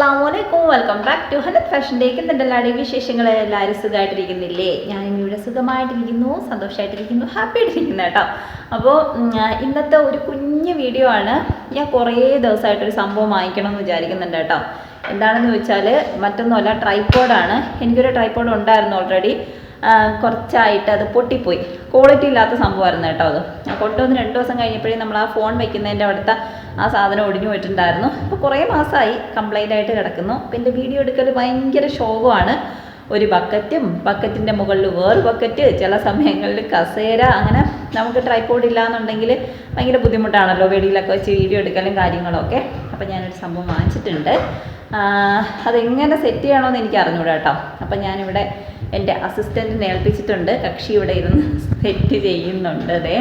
അസ്സാം വലൈക്കും welcome back to hundred fashion ഡേക്ക് എന്തെല്ലാവരുടെയും വിശേഷങ്ങൾ എല്ലാവരും സുഖമായിട്ടിരിക്കുന്നില്ലേ ഞാൻ ഇവിടെ സുഖമായിട്ടിരിക്കുന്നു സന്തോഷമായിട്ടിരിക്കുന്നു ഹാപ്പി ആയിട്ടിരിക്കുന്നു കേട്ടോ അപ്പോൾ ഇന്നത്തെ ഒരു കുഞ്ഞു വീഡിയോ ആണ്. ഞാൻ കുറേ ദിവസമായിട്ടൊരു സംഭവം വാങ്ങിക്കണം എന്ന് വിചാരിക്കുന്നുണ്ട് കേട്ടോ. എന്താണെന്ന് ചോദിച്ചാൽ മറ്റൊന്നുമല്ല ട്രൈപ്പോഡാണ് എനിക്കൊരു ട്രൈപ്പോഡ് ഉണ്ടായിരുന്നു ഓൾറെഡി കുറച്ചായിട്ട് അത് പൊട്ടിപ്പോയി. ക്വാളിറ്റി ഇല്ലാത്ത സംഭവമായിരുന്നു കേട്ടോ അത്. കൊണ്ടുവന്ന് രണ്ട് ദിവസം കഴിഞ്ഞപ്പോഴേ നമ്മൾ ആ ഫോൺ വയ്ക്കുന്നതിന്റെ അവിടുത്തെ ആ സാധനം ഒടിഞ്ഞു പോയിട്ടുണ്ടായിരുന്നു. അപ്പോൾ കുറേ മാസമായി കംപ്ലൈന്റ് ആയിട്ട് കിടക്കുന്നു. പിന്നെ വീഡിയോ എടുക്കൽ ഭയങ്കര ശോകമാണ്. ഒരു ബക്കറ്റും ബക്കറ്റിന്റെ മുകളിൽ വേറെ ബക്കറ്റ് ചില സമയങ്ങളിൽ കസേര അങ്ങനെ നമുക്ക് ട്രൈപ്പോഡ് ഇല്ലാന്നുണ്ടെങ്കിൽ ഭയങ്കര ബുദ്ധിമുട്ടാണല്ലോ. വെളിയിലൊക്കെ വെച്ച് വീഡിയോ എടുക്കലും കാര്യങ്ങളൊക്കെ. അപ്പോൾ ഞാനൊരു സംഭവം വാങ്ങിച്ചിട്ടുണ്ട്. അതെങ്ങനെ സെറ്റ് ചെയ്യണമെന്ന് എനിക്ക് അറിഞ്ഞൂടാ കേട്ടോ. അപ്പം ഞാനിവിടെ എന്റെ അസിസ്റ്റന്റിനെ ഏൽപ്പിച്ചിട്ടുണ്ട്. കക്ഷി ഇവിടെ ഇരുന്ന് സെറ്റ് ചെയ്യുന്നുണ്ട് അതെ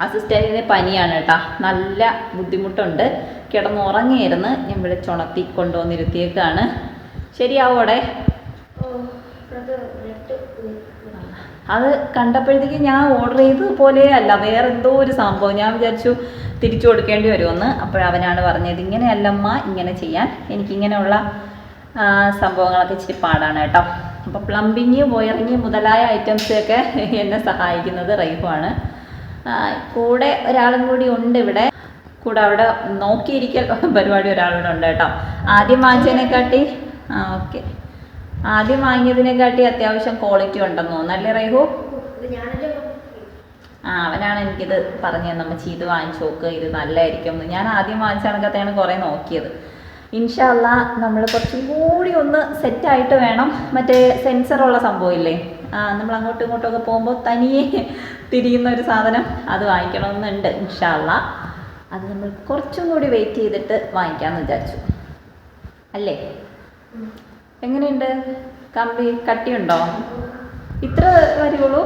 അസിസ്റ്റന്റിന് പനിയാണ് കേട്ടോ. നല്ല ബുദ്ധിമുട്ടുണ്ട്. കിടന്നുറങ്ങിയിരുന്ന് ഞാൻ വിളിച്ചുണർത്തി കൊണ്ടുവന്നിരുത്തിയേക്കാണ്. ശരിയാവോടെ അത് കണ്ടപ്പോഴത്തേക്ക് ഞാൻ ഓർഡർ ചെയ്തത് പോലെ അല്ല. വേറെ എന്തോ ഒരു സംഭവം. ഞാൻ വിചാരിച്ചു തിരിച്ചു കൊടുക്കേണ്ടി വരുമെന്ന് അപ്പോഴവനാണ് പറഞ്ഞത്. ഇങ്ങനെയല്ലമ്മ ഇങ്ങനെ ചെയ്യാൻ. എനിക്കിങ്ങനെയുള്ള സംഭവങ്ങളൊക്കെ ഇച്ചിരി പാടാണ് കേട്ടോ. അപ്പോൾ പ്ലംബിങ് വയറിങ് മുതലായ ഐറ്റംസൊക്കെ എന്നെ സഹായിക്കുന്നത് റൈഫാണ് കൂടെ ഒരാളും കൂടി ഉണ്ട് ഇവിടെ. കൂടെ അവിടെ നോക്കിയിരിക്കൽ പരിപാടി ഒരാളോട് ഉണ്ട് കേട്ടോ. ആദ്യം വാങ്ങിച്ചതിനെക്കാട്ടി ആ ഓക്കെ. ആദ്യം വാങ്ങിയതിനെക്കാട്ടി അത്യാവശ്യം ക്വാളിറ്റി ഉണ്ടെന്ന് തോന്നുന്നു അല്ലേ റൈഹു? അവനാണ് എനിക്കിത് പറഞ്ഞു നമ്മ ഇത് വാങ്ങിച്ചു നോക്ക് ഇത് നല്ലതായിരിക്കും ഞാൻ ആദ്യം വാങ്ങിച്ച കണക്കത്തെയാണ് കുറേ നോക്കിയത്. ഇൻഷല്ല നമ്മൾ കുറച്ചും കൂടി ഒന്ന് സെറ്റായിട്ട് വേണം. മറ്റേ സെൻസറുള്ള സംഭവമില്ലേ? നമ്മൾ അങ്ങോട്ടും ഇങ്ങോട്ടും ഒക്കെ പോകുമ്പോൾ തനിയെ തിരിയുന്ന ഒരു സാധനം അത് വാങ്ങിക്കണമെന്നുണ്ട് ഇൻഷല്ല അത് നമ്മൾ കുറച്ചും കൂടി വെയിറ്റ് ചെയ്തിട്ട് വാങ്ങിക്കാമെന്ന് വിചാരിച്ചു. അല്ലേ? എങ്ങനെയുണ്ട്? കമ്പി കട്ടിയുണ്ടോ? ഇത്ര വരുള്ളൂ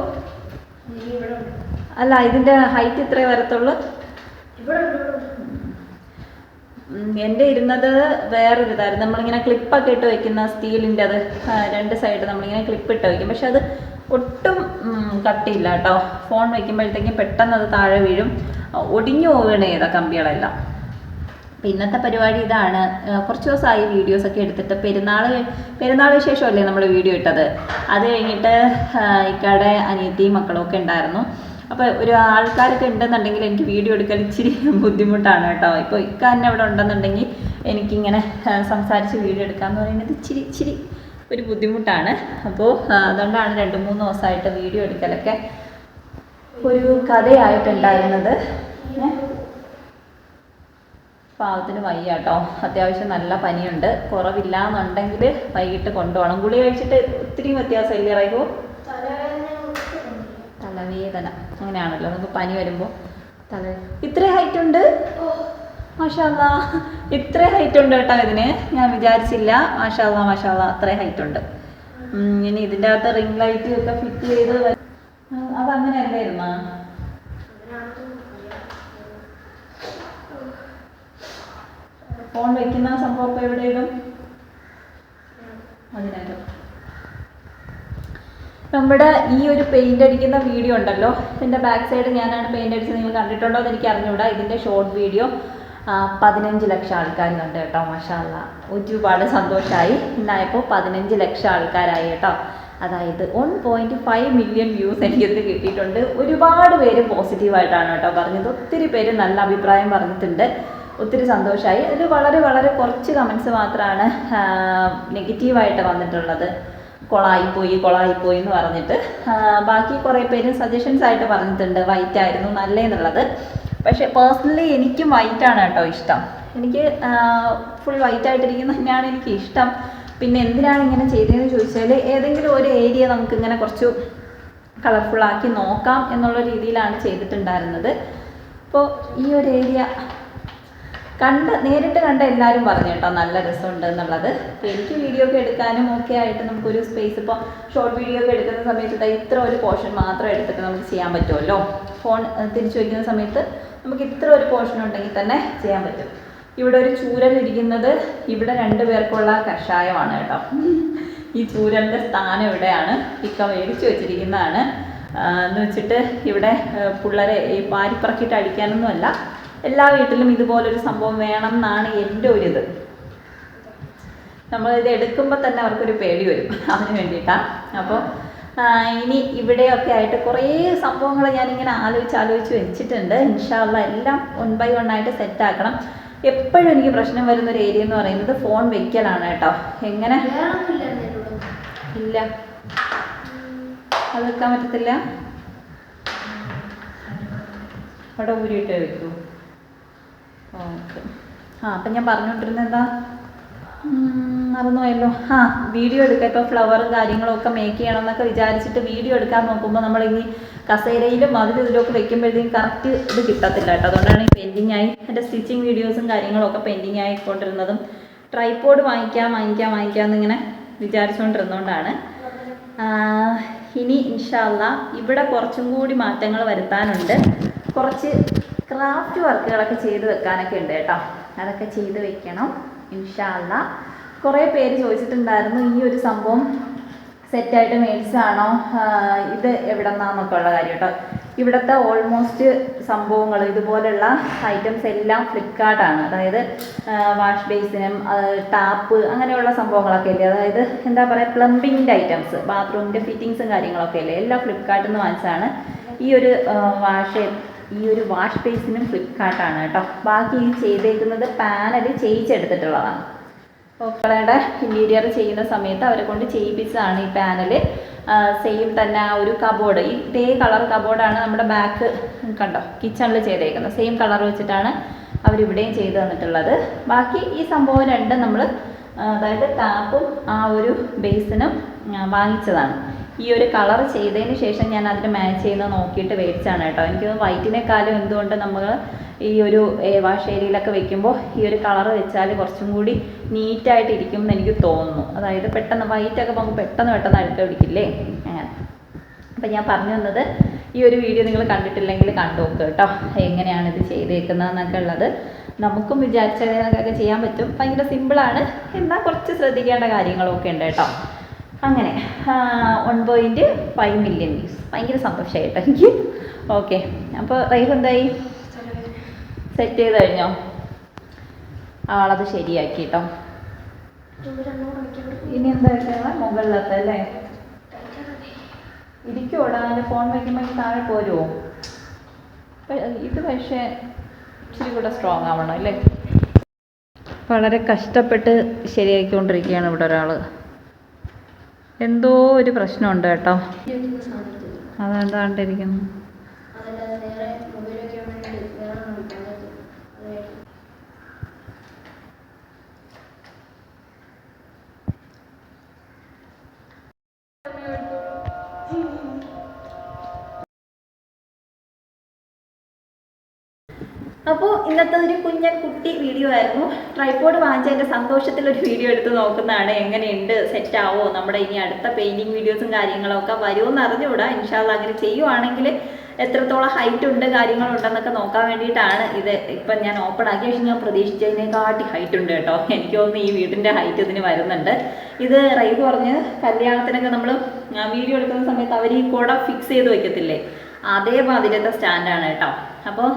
അല്ല ഇതിന്റെ ഹൈറ്റ് ഇത്രേ വരത്തുള്ളൂ. എന്റെ ഇരുന്നത് വേറൊരു ഇതായിരുന്നു. നമ്മളിങ്ങനെ ക്ലിപ്പൊക്കെ ഇട്ട് വെക്കുന്ന സ്റ്റീലിന്റെ അത് രണ്ട് സൈഡ് നമ്മളിങ്ങനെ ക്ലിപ്പ് ഇട്ട് വയ്ക്കും പക്ഷെ അത് ഒട്ടും കട്ടിയില്ല കേട്ടോ. ഫോൺ വയ്ക്കുമ്പോഴത്തേക്കും പെട്ടെന്ന് അത് താഴെ വീഴും. ഒടിഞ്ഞു പോവുകയാണ് ഏതാ കമ്പികളെല്ലാം. അപ്പം ഇന്നത്തെ പരിപാടി ഇതാണ്. കുറച്ച് ദിവസമായി വീഡിയോസൊക്കെ എടുത്തിട്ട് പെരുന്നാൾ പെരുന്നാൾ വിശേഷമല്ലേ നമ്മൾ വീഡിയോ ഇട്ടത്? അത് കഴിഞ്ഞിട്ട് ഇക്കാടെ അനിയത്തിയും മക്കളും ഒക്കെ ഉണ്ടായിരുന്നു. അപ്പോൾ ഒരു ആൾക്കാരൊക്കെ ഉണ്ടെന്നുണ്ടെങ്കിൽ എനിക്ക് വീഡിയോ എടുക്കാൻ ഇച്ചിരി ബുദ്ധിമുട്ടാണ് കേട്ടോ. ഇപ്പോൾ ഇക്ക തന്നെ അവിടെ ഉണ്ടെന്നുണ്ടെങ്കിൽ എനിക്കിങ്ങനെ സംസാരിച്ച് വീഡിയോ എടുക്കാമെന്ന് പറയുന്നത് ഇച്ചിരി ഇച്ചിരി ഒരു ബുദ്ധിമുട്ടാണ്. അപ്പോൾ അതുകൊണ്ടാണ് രണ്ട് മൂന്ന് ദിവസമായിട്ട് വീഡിയോ എടുക്കലൊക്കെ ഒരു കഥയായിട്ടുണ്ടായിരുന്നത്? പാവത്തിന് വയ്യ കേട്ടോ. അത്യാവശ്യം നല്ല പനിയുണ്ട്. കുറവില്ല എന്നുണ്ടെങ്കിൽ വൈകിട്ട് കൊണ്ടുപോകണം. ഗുളി കഴിച്ചിട്ട് ഒത്തിരി വ്യത്യാസമില്ലേ റൈഹു? തലവേദന. അങ്ങനെയാണല്ലോ നമുക്ക് പനി വരുമ്പോൾ ഇത്ര ഹൈറ്റ് ഉണ്ട്? മാഷാല്ല. ഇത്ര ഹൈറ്റ് ഉണ്ട് കേട്ടോ ഇതിന്. ഞാൻ വിചാരിച്ചില്ല. മാഷാല്ല മാഷാല്ല അത്ര ഹൈറ്റ് ഉണ്ട്. ഇനി ഇതിന്റെ അകത്ത് റിംഗ് ലൈറ്റ് ഒക്കെ ഫിറ്റ് ചെയ്ത് അത് അങ്ങനെ അതങ്ങനെയല്ലായിരുന്നാ ഫോൺ വെക്കുന്ന സംഭവം എവിടെ ഇടും അതിനകം നമ്മുടെ ഈ ഒരു പെയിന്റ് അടിക്കുന്ന വീഡിയോ ഉണ്ടല്ലോ. ഇതിന്റെ ബാക്ക് സൈഡ് ഞാനാണ് പെയിന്റ് അടിച്ചത്. നിങ്ങൾ കണ്ടിട്ടുണ്ടോ എന്ന് എനിക്ക് അറിഞ്ഞുകൂടാ ഇതിന്റെ ഷോർട്ട് വീഡിയോ പതിനഞ്ച് ലക്ഷം ആൾക്കാർ കണ്ടു കേട്ടോ. മഷാല്ല. ഒരുപാട് സന്തോഷമായി ഇന്നായപ്പോൾ പതിനഞ്ച് ലക്ഷം ആൾക്കാരായി കേട്ടോ. അതായത് one point five million views എനിക്ക് ഇത് കിട്ടിയിട്ടുണ്ട്. ഒരുപാട് പേര് പോസിറ്റീവായിട്ടാണ് കേട്ടോ പറഞ്ഞത്. ഒത്തിരി പേര് നല്ല അഭിപ്രായം പറഞ്ഞിട്ടുണ്ട്. ഒത്തിരി സന്തോഷമായി അതിൽ വളരെ വളരെ കുറച്ച് കമൻസ് മാത്രമാണ് നെഗറ്റീവായിട്ട് വന്നിട്ടുള്ളത്. കൊളായിപ്പോയി കൊളായിപ്പോയി എന്ന് പറഞ്ഞിട്ട്. ബാക്കി കുറേ പേരും സജഷൻസ് ആയിട്ട് പറഞ്ഞിട്ടുണ്ട്. വൈറ്റ് ആയിരുന്നു നല്ലതെന്നുള്ളത് പക്ഷെ പേഴ്സണലി എനിക്കും ആണ് കേട്ടോ ഇഷ്ടം. എനിക്ക് ഫുൾ വൈറ്റ് ആയിട്ടിരിക്കുന്ന തന്നെയാണ് എനിക്ക് ഇഷ്ടം. പിന്നെ എന്തിനാണ് ഇങ്ങനെ ചെയ്തതെന്ന് ചോദിച്ചാൽ ഏതെങ്കിലും ഒരു ഏരിയ നമുക്ക് ഇങ്ങനെ കുറച്ച് കളർഫുള്ളാക്കി നോക്കാം എന്നുള്ള രീതിയിലാണ് ചെയ്തിട്ടുണ്ടായിരുന്നത്. അപ്പോൾ ഈ ഒരു ഏരിയ കണ്ട് നേരിട്ട് കണ്ട എല്ലാവരും പറഞ്ഞു കേട്ടോ നല്ല രസമുണ്ട് എന്നുള്ളത്. എനിക്ക് വീഡിയോ ഒക്കെ എടുക്കാനും ഒക്കെ ആയിട്ട് നമുക്കൊരു സ്പേസ് ഇപ്പോൾ ഷോർട്ട് വീഡിയോ ഒക്കെ എടുക്കുന്ന സമയത്ത് ഇത്ര ഒരു പോർഷൻ മാത്രം എടുത്തിട്ട് നമുക്ക് ചെയ്യാൻ പറ്റുമല്ലോ. ഫോൺ തിരിച്ചു വയ്ക്കുന്ന സമയത്ത് നമുക്ക് ഇത്ര ഒരു പോർഷൻ ഉണ്ടെങ്കിൽ തന്നെ ചെയ്യാൻ പറ്റും. ഇവിടെ ഒരു ചൂരൽ ഇരിക്കുന്നത് ഇവിടെ രണ്ട് പേർക്കുള്ള കഷായമാണ് കേട്ടോ. ഈ ചൂരലിന്റെ സ്ഥാനം ഇവിടെയാണ്. ഇക്ക മേടിച്ചു വെച്ചിരിക്കുന്നതാണ്. എന്ന് വെച്ചിട്ട് ഇവിടെ പിള്ളേരെ ഈ പാരിപ്പറക്കിട്ട് അടിക്കാനൊന്നുമല്ല. എല്ലാ വീട്ടിലും ഇതുപോലൊരു സംഭവം വേണം എന്നാണ് എന്റെ ഒരു ഇത് നമ്മൾ ഇത് എടുക്കുമ്പോൾ തന്നെ അവർക്കൊരു പേടി വരും അതിന് വേണ്ടിയിട്ടാണ് അപ്പോൾ ഇനി ഇവിടെയൊക്കെ ആയിട്ട് കുറേ സംഭവങ്ങൾ ഞാനിങ്ങനെ ആലോചിച്ച് ആലോചിച്ച് വെച്ചിട്ടുണ്ട്. ഇൻഷാല്ല എല്ലാം വൺ ബൈ വൺ ആയിട്ട് സെറ്റ് ആക്കണം. എപ്പോഴും എനിക്ക് പ്രശ്നം വരുന്ന ഒരു ഏരിയ എന്ന് പറയുന്നത് ഫോൺ വെക്കലാണ് കേട്ടോ. എങ്ങനെ? ഇല്ല. അത് വെക്കാൻ പറ്റത്തില്ല. അവിടെ ഊരിയിട്ട് വെക്കൂ. ആ അപ്പം ഞാൻ പറഞ്ഞുകൊണ്ടിരുന്നത് എന്താ? മറന്നുപോയല്ലോ. ആ വീഡിയോ എടുക്കാം. ഇപ്പോൾ ഫ്ലവറും കാര്യങ്ങളും ഒക്കെ മേക്ക് ചെയ്യണം എന്നൊക്കെ വിചാരിച്ചിട്ട് വീഡിയോ എടുക്കാൻ നോക്കുമ്പോൾ നമ്മൾ ഈ കസേരയിലും അതിലും ഇതിലൊക്കെ വെക്കുമ്പോഴത്തേക്കും കറക്റ്റ് ഇത് കിട്ടത്തില്ല കേട്ടോ. അതുകൊണ്ടാണ് ഈ പെൻഡിങ് ആയി എന്റെ സ്റ്റിച്ചിങ് വീഡിയോസും കാര്യങ്ങളും ഒക്കെ പെൻഡിങ് ആയിക്കൊണ്ടിരുന്നതും. ട്രൈപ്പോഡ് വാങ്ങിക്കാം വാങ്ങിക്കാം വാങ്ങിക്കാം എന്നിങ്ങനെ വിചാരിച്ചുകൊണ്ടിരുന്നതുകൊണ്ടാണ് ഇനി ഇൻഷാല്ല ഇവിടെ കുറച്ചും കൂടി മാറ്റങ്ങൾ വരുത്താനുണ്ട്. കുറച്ച് ക്രാഫ്റ്റ് വർക്കുകളൊക്കെ ചെയ്ത് വെക്കാനൊക്കെ ഉണ്ട് കേട്ടോ. അതൊക്കെ ചെയ്ത് വെക്കണം. ഇൻഷാല്ല. കുറേ പേര് ചോദിച്ചിട്ടുണ്ടായിരുന്നു ഈ ഒരു സംഭവം സെറ്റായിട്ട് മേടിച്ചാണോ ഇത് എവിടെ നിന്നാന്നൊക്കെ ഉള്ള കാര്യം കേട്ടോ. ഇവിടുത്തെ ഓൾമോസ്റ്റ് സംഭവങ്ങൾ ഇതുപോലുള്ള ഐറ്റംസ് എല്ലാം ഫ്ലിപ്കാർട്ടാണ് അതായത് വാഷ് ബേസിനും ടാപ്പ് അങ്ങനെയുള്ള സംഭവങ്ങളൊക്കെ ഇല്ലേ? അതായത് എന്താ പറയുക പ്ലംബിങ്ങിന്റെ ഐറ്റംസ് ബാത്റൂമിന്റെ ഫിറ്റിങ്സും കാര്യങ്ങളൊക്കെ ഇല്ലേ? എല്ലാം ഫ്ലിപ്കാർട്ടിൽ നിന്ന് വാങ്ങിച്ചതാണ്. ഈ ഒരു വാഷ് ഈ ഒരു വാഷ് ബേസിനും ഫ്ലിപ്കാർട്ടാണ് കേട്ടോ. ബാക്കി ഈ ചെയ്തേക്കുന്നത് പാനൽ ചെയ്യിച്ചെടുത്തിട്ടുള്ളതാണ്. മക്കളുടെ ഇന്റീരിയർ ചെയ്യുന്ന സമയത്ത് അവരെ കൊണ്ട് ചെയ്യിപ്പിച്ചതാണ് ഈ പാനൽ സെയിം തന്നെ ആ ഒരു കബോർഡ് ഈ ഇതേ കളർ കബോർഡാണ് നമ്മുടെ ബാക്ക് കണ്ടോ കിച്ചണിൽ ചെയ്തേക്കുന്നത്. സെയിം കളർ വെച്ചിട്ടാണ് അവരിവിടെയും ചെയ്തു തന്നിട്ടുള്ളത്. ബാക്കി ഈ സംഭവം രണ്ടും നമ്മൾ അതായത് ടാപ്പും ആ ഒരു ബേസിനും വാങ്ങിച്ചതാണ്. ഈ ഒരു കളർ ചെയ്തതിന് ശേഷം ഞാൻ അതിന് മാച്ച് ചെയ്യുന്ന നോക്കിയിട്ട് മേടിച്ചാണ് കേട്ടോ. എനിക്ക് വൈറ്റിനേക്കാളും എന്തുകൊണ്ട് നമ്മൾ ഈ ഒരു വാഷ് ഏരിയയിലൊക്കെ വെക്കുമ്പോൾ ഈ ഒരു കളർ വെച്ചാൽ കുറച്ചും കൂടി നീറ്റായിട്ട് ഇരിക്കും എന്ന് എനിക്ക് തോന്നുന്നു. അതായത് പെട്ടെന്ന് വൈറ്റൊക്കെ നമുക്ക് പെട്ടെന്ന് പെട്ടെന്ന് അടുത്ത് പിടിക്കില്ലേ? അങ്ങനെ. അപ്പം ഞാൻ പറഞ്ഞു തന്നത് ഈ ഒരു വീഡിയോ നിങ്ങൾ കണ്ടിട്ടില്ലെങ്കിൽ കണ്ടു നോക്കുക കേട്ടോ. എങ്ങനെയാണ് ഇത് ചെയ്തേക്കുന്നതെന്നൊക്കെ ഉള്ളത്. നമുക്കും വിചാരിച്ചതിനൊക്കെ ചെയ്യാൻ പറ്റും. ഭയങ്കര സിമ്പിളാണ് എന്നാൽ കുറച്ച് ശ്രദ്ധിക്കേണ്ട കാര്യങ്ങളൊക്കെ ഉണ്ട് കേട്ടോ. അങ്ങനെ one point five million views ഭയങ്കര സന്തോഷമായിട്ടോ എനിക്ക്. ഓക്കെ അപ്പോൾ റൈഫ് എന്തായി? സെറ്റ് ചെയ്ത് കഴിഞ്ഞോ? ആളത് ശരിയാക്കി കേട്ടോ ഇനി എന്താ മുകളിലത്തെ അല്ലേ? ഇരിക്കുവോടാ അതിന്റെ ഫോൺ വയ്ക്കുമ്പോൾ താഴെ പോരുമോ ഇത് പക്ഷേ ഇച്ചിരി കൂടെ സ്ട്രോങ് ആവണം അല്ലേ? വളരെ കഷ്ടപ്പെട്ട് ശരിയാക്കിക്കൊണ്ടിരിക്കുകയാണ് ഇവിടെ ഒരാൾ എന്തോ ഒരു പ്രശ്നമുണ്ട് കേട്ടോ. അതെന്താണ്ടിരിക്കുന്നു അപ്പോൾ ഇന്നത്തെ ഒരു കുഞ്ഞൻ കുട്ടി വീഡിയോ ആയിരുന്നു. ട്രൈപോഡ് വാങ്ങിച്ചതിന്റെ സന്തോഷത്തിൽ ഒരു വീഡിയോ എടുത്ത് നോക്കുന്നതാണ്. എങ്ങനെയുണ്ട്? സെറ്റ് ആവോ? നമ്മുടെ ഇനി അടുത്ത പെയിന്റിങ് വീഡിയോസും കാര്യങ്ങളൊക്കെ വരുമെന്ന് അറിഞ്ഞുകൂടാ. ഇൻഷാല്ല അങ്ങനെ ചെയ്യുവാണെങ്കിൽ എത്രത്തോളം ഹൈറ്റ് ഉണ്ട് കാര്യങ്ങളുണ്ടെന്നൊക്കെ നോക്കാൻ വേണ്ടിയിട്ടാണ് ഇത് ഇപ്പം ഞാൻ ഓപ്പൺ ആക്കി. പക്ഷേ ഞാൻ പ്രതീക്ഷിച്ചതിനെക്കാട്ടി ഹൈറ്റ് ഉണ്ട് കേട്ടോ. എനിക്ക് തോന്നുന്നു ഈ വീടിന്റെ ഹൈറ്റ് ഇതിന് വരുന്നുണ്ട്. ഇത് റൈവ് പറഞ്ഞ് കല്യാണത്തിനൊക്കെ നമ്മൾ വീഡിയോ എടുക്കുന്ന സമയത്ത് അവർ ഈ കുട ഫിക്സ് ചെയ്ത് വെക്കത്തില്ലേ? അതേമാതിരത്തെ സ്റ്റാൻഡാണ് കേട്ടോ. അപ്പോൾ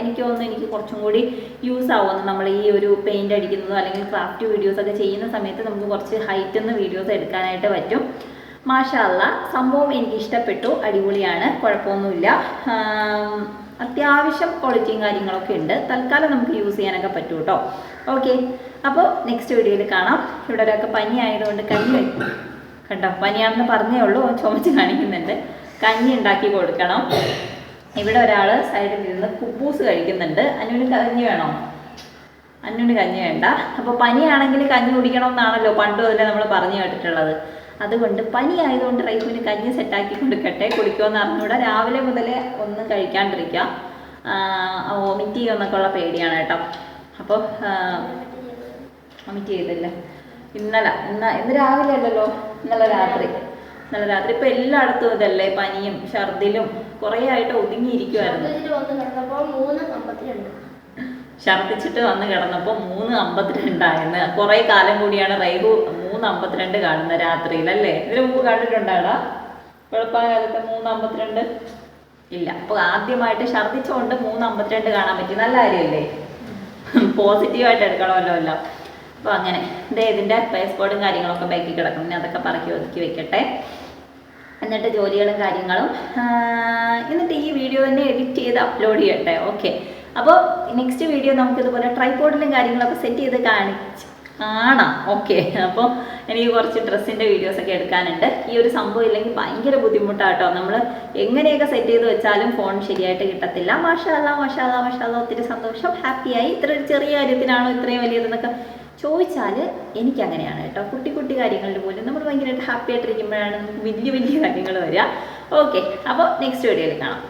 എനിക്ക് തോന്നുന്നു എനിക്ക് കുറച്ചും കൂടി യൂസ് ആവുമെന്ന് നമ്മൾ ഈ ഒരു പെയിന്റ് അടിക്കുന്നതോ അല്ലെങ്കിൽ ക്രാഫ്റ്റ് വീഡിയോസ് ഒക്കെ ചെയ്യുന്ന സമയത്ത് നമുക്ക് കുറച്ച് ഹൈറ്റിൽ നിന്ന് വീഡിയോസ് എടുക്കാനായിട്ട് പറ്റും. മാഷല്ല സംഭവം എനിക്ക് ഇഷ്ടപ്പെട്ടു. അടിപൊളിയാണ്. കുഴപ്പമൊന്നുമില്ല. അത്യാവശ്യം ക്വാളിറ്റിയും കാര്യങ്ങളൊക്കെ ഉണ്ട്. തൽക്കാലം നമുക്ക് യൂസ് ചെയ്യാനൊക്കെ പറ്റും കേട്ടോ. ഓക്കെ അപ്പോൾ നെക്സ്റ്റ് വീഡിയോയിൽ കാണാം. ഇവിടെ ഒരാൾക്ക് പനി ആയതുകൊണ്ട് വയ്ക്കും കണ്ടോ? പനിയാണെന്ന് പറഞ്ഞേ ഉള്ളൂ. ചുമച്ച് കാണിക്കുന്നുണ്ട്. കഞ്ഞി ഉണ്ടാക്കി കൊടുക്കണം. ഇവിടെ ഒരാൾ സൈഡിൽ ഇരുന്ന് കുബൂസ് കഴിക്കുന്നുണ്ട്. അനുവിന് കഞ്ഞി വേണോ? അന്നുവിന് കഞ്ഞി വേണ്ട. അപ്പോൾ പനിയാണെങ്കിൽ കഞ്ഞി കുടിക്കണം എന്നാണല്ലോ പണ്ട് മുതലേ നമ്മൾ പറഞ്ഞു കേട്ടിട്ടുള്ളത്. അതുകൊണ്ട് പനി ആയതുകൊണ്ട് റൈഫിന് കഞ്ഞി സെറ്റാക്കി കൊടുക്കട്ടെ. കുടിക്കുമെന്ന് അറിഞ്ഞൂടെ. രാവിലെ മുതലേ ഒന്നും കഴിക്കാണ്ടിരിക്കുക വോമിറ്റ് ചെയ്യുമെന്നൊക്കെ ഉള്ള പേടിയാണ് കേട്ടോ. അപ്പോൾ വോമിറ്റ് ചെയ്തില്ല. ഇന്നലെ ഇന്ന ഇന്ന് രാവിലെ അല്ലല്ലോ. ഇന്നലെ രാത്രി. ഇന്നലെ രാത്രി ഇപ്പൊ എല്ലായിടത്തും ഇതല്ലേ പനിയും ഛർദിലും കുറെ ആയിട്ട് ഒതുങ്ങിയിരിക്കുമായിരുന്നു അമ്പത്തിരണ്ട്. ഛർദിച്ചിട്ട് വന്ന് കിടന്നപ്പോൾ മൂന്ന് അമ്പത്തിരണ്ടായിരുന്നു കുറെ കാലം കൂടിയാണ് റൈബു മൂന്ന് അമ്പത്തിരണ്ട് കാണുന്നത് രാത്രിയിൽ അല്ലേ ഇതിന് മുമ്പ് കണ്ടിട്ടുണ്ടാടാ വെളുപ്പാകാലത്ത് മൂന്ന് അമ്പത്തിരണ്ട്. ഇല്ല അപ്പൊ ആദ്യമായിട്ട് ഛർദിച്ചുകൊണ്ട് മൂന്ന് അമ്പത്തിരണ്ട് കാണാൻ പറ്റി. നല്ല കാര്യമല്ലേ? പോസിറ്റീവായിട്ട് എടുക്കണമല്ലോ എല്ലാം. അപ്പോൾ അങ്ങനെ. ഇതേ ഇതിന്റെ പേസ്പോർട്ടും കാര്യങ്ങളൊക്കെ ബാക്കി കിടക്കും ഇനി അതൊക്കെ പറക്കി ഒതുക്കി വെക്കട്ടെ. എന്നിട്ട് ജോലികളും കാര്യങ്ങളും എന്നിട്ട് ഈ വീഡിയോ തന്നെ എഡിറ്റ് ചെയ്ത് അപ്ലോഡ് ചെയ്യട്ടെ. ഓക്കെ അപ്പോൾ നെക്സ്റ്റ് വീഡിയോ നമുക്കിതുപോലെ ട്രൈപോഡിലും കാര്യങ്ങളൊക്കെ സെറ്റ് ചെയ്ത് കാണിച്ച് കാണാം. ഓക്കെ അപ്പോൾ എനിക്ക് കുറച്ച് ഡ്രസ്സിന്റെ വീഡിയോസൊക്കെ എടുക്കാനുണ്ട്. ഈ ഒരു സംഭവം ഇല്ലെങ്കിൽ ഭയങ്കര ബുദ്ധിമുട്ടാട്ടോ. നമ്മൾ എങ്ങനെയൊക്കെ സെറ്റ് ചെയ്ത് വെച്ചാലും ഫോൺ ശരിയായിട്ട് കിട്ടത്തില്ല. മാഷാല്ല മാഷാല്ല മാഷാല്ല ഒത്തിരി സന്തോഷം. ഹാപ്പിയായി ഇത്ര ഒരു ചെറിയ കാര്യത്തിനാണോ ഇത്രയും വലിയതെന്നൊക്കെ ചോദിച്ചാൽ എനിക്കങ്ങനെയാണ് കേട്ടോ. കുട്ടി കുട്ടി കാര്യങ്ങളിൽ പോലും നമ്മൾ ഭയങ്കരമായിട്ട് ഹാപ്പി ആയിട്ടിരിക്കുമ്പോഴാണ് നമുക്ക് വലിയ വലിയ കാര്യങ്ങൾ വരിക. ഓക്കെ അപ്പോൾ നെക്സ്റ്റ് വീഡിയോയിൽ കാണാം.